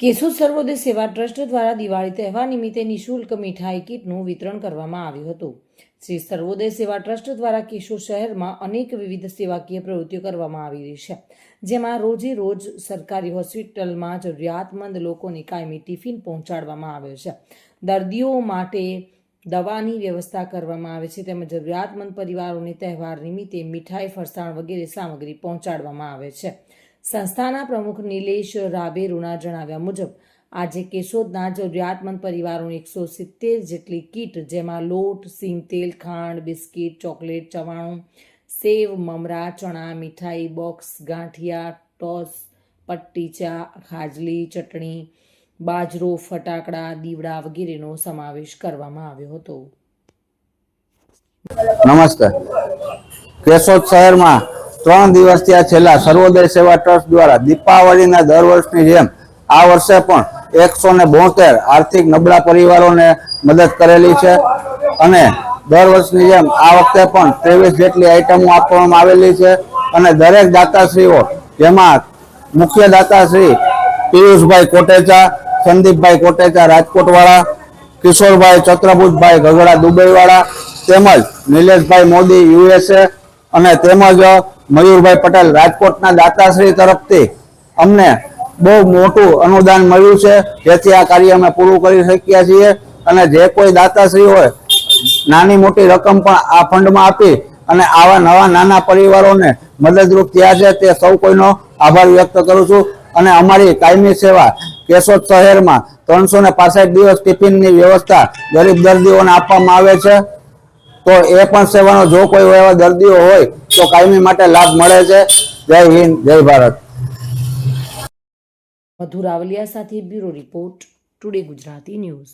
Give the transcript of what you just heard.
કેશોદ સર્વોદય સેવા ટ્રસ્ટ દ્વારા દિવાળી તહેવાર નિમિત્તે નિઃશુલ્ક મીઠાઈ કીટનું વિતરણ કરવામાં આવ્યું હતું. શ્રી સર્વોદય સેવા ટ્રસ્ટ દ્વારા કેશોદ શહેરમાં અનેક વિવિધ સેવાકીય પ્રવૃત્તિઓ કરવામાં આવી રહી છે. જેમાં રોજે રોજ સરકારી હોસ્પિટલમાં જરૂરિયાતમંદ લોકોને કાયમી ટિફિન પહોંચાડવામાં આવે છે. દર્દીઓ માટે દવાની વ્યવસ્થા કરવામાં આવે છે તેમજ જરૂરિયાતમંદ પરિવારોને તહેવાર નિમિત્તે મીઠાઈ, ફરસાણ વગેરે સામગ્રી પહોંચાડવામાં આવે છે. સંસ્થાના પ્રમુખ નિલેશ રાબેરુના જણાવ્યા મુજબ, આજે કેશોદના જરૂરિયાતમંદ પરિવારોને એકસો સિત્તેર જેટલી કીટ, જેમાં લોટ, સિંગ તેલ, ખાંડ, બિસ્કિટ, ચોકલેટ, ચવાણું, સેવ, મમરા, ચણા, મીઠાઈ, બોક્સ, ગાંઠિયા, ટોસ, પટ્ટી ચા, ખાજલી, ચટણી, બાજરો, ફટાકડા, દીવડા વગેરેનો સમાવેશ કરવામાં આવ્યો હતો. નમસ્કાર. કેશોદ શહેરમાં ત્રણ દિવસથી આ છેલ્લા સર્વોદય સેવા ટ્રસ્ટ દ્વારા દીપાવલીના દર વર્ષની જેમ આ વર્ષે પણ એકસો ને બોતેર આર્થિક નબળા પરિવારોને મદદ કરેલી છે. અને દર વર્ષની જેમ આ વખતે પણ ત્રેવીસ જેટલી આઈટમો આપવામાં આવેલી છે. અને દરેક દાતાશ્રીઓ, જેમાં મુખ્ય દાતાશ્રી પિયુષભાઈ કોટેચા, સંદીપભાઈ કોટેચા રાજકોટવાળા, કિશોરભાઈ ચત્રભુજભાઈ ગગડા દુબઈવાળા, તેમજ નિલેશભાઈ મોદી યુએસએ અને તેમજ મયુરભાઈ પટેલ રાજકોટના દાતાશ્રી તરફથી અમને બહુ મોટું અનુદાન મળ્યું છે. જેથી આ કાર્ય અમે પૂરું કરી શક્યા છીએ અને જે કોઈ દાતાશ્રી હોય, નાની મોટી રકમ પણ આ ફંડમાં આપી અને આવા નવા નાના પરિવારોને મદદરૂપ થયા છે, તે સૌ કોઈનો આભાર વ્યક્ત કરું છું. અને અમારી કાયમી સેવા કેશોદ શહેરમાં ત્રણસો ને પાસઠ દિવસ ટિફિનની વ્યવસ્થા ગરીબ દર્દીઓને આપવામાં આવે છે. તો એ પણ સેવાનો જો કોઈ એવા દર્દીઓ હોય, તો કાયમી માટે લાભ મળે છે. જય હિન્દ, જય ભારત. મધુ રાવલિયા સાથે bureau report, today Gujarati news.